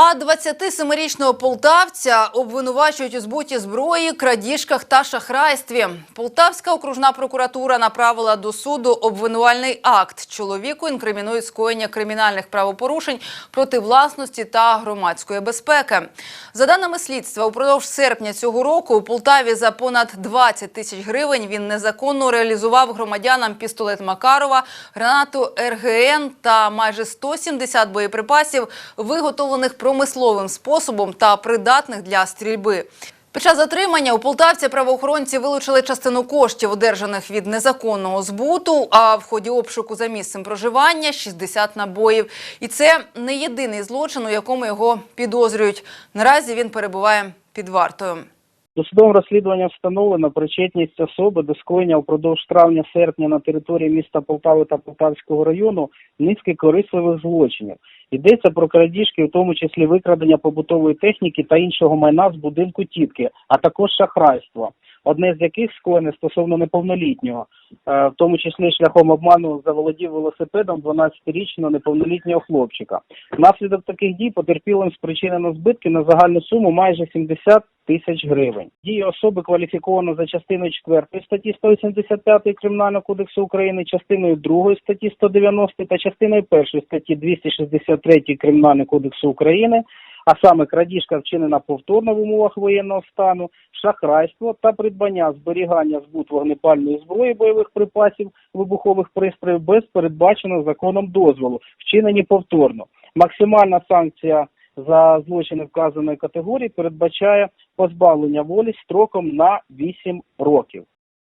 А 27-річного полтавця обвинувачують у збуті зброї, крадіжках та шахрайстві. Полтавська окружна прокуратура направила до суду обвинувальний акт. Чоловіку інкримінують скоєння кримінальних правопорушень проти власності та громадської безпеки. За даними слідства, упродовж серпня цього року у Полтаві за понад 20 тисяч гривень він незаконно реалізував громадянам пістолет Макарова, гранату РГН та майже 170 боєприпасів, виготовлених промисловим способом та придатних для стрільби. Під час затримання у Полтавці правоохоронці вилучили частину коштів, одержаних від незаконного збуту. А в ході обшуку за місцем проживання 60 набоїв. І це не єдиний злочин, у якому його підозрюють. Наразі він перебуває під вартою. Досудовим розслідуванням встановлено причетність особи до скоєння впродовж травня-серпня на території міста Полтави та Полтавського району низки корисливих злочинів. Йдеться про крадіжки, в тому числі викрадення побутової техніки та іншого майна з будинку тітки, а також шахрайство. Одне з яких скоєне стосовно неповнолітнього, е, в тому числі шляхом обману заволодів велосипедом 12-річного неповнолітнього хлопчика. Внаслідок таких дій потерпілим спричинено збитки на загальну суму майже 70 тисяч гривень. Дії особи кваліфіковано за частиною 4 статті 185 Кримінального кодексу України, частиною 2 статті 190 та частиною 1 статті 263 Кримінального кодексу України, а саме крадіжка вчинена повторно в умовах воєнного стану, шахрайство та придбання, зберігання, збут вогнепальної зброї, бойових припасів, вибухових пристроїв без передбаченого законом дозволу, вчинені повторно. Максимальна санкція за злочини вказаної категорії передбачає позбавлення волі строком на 8 років.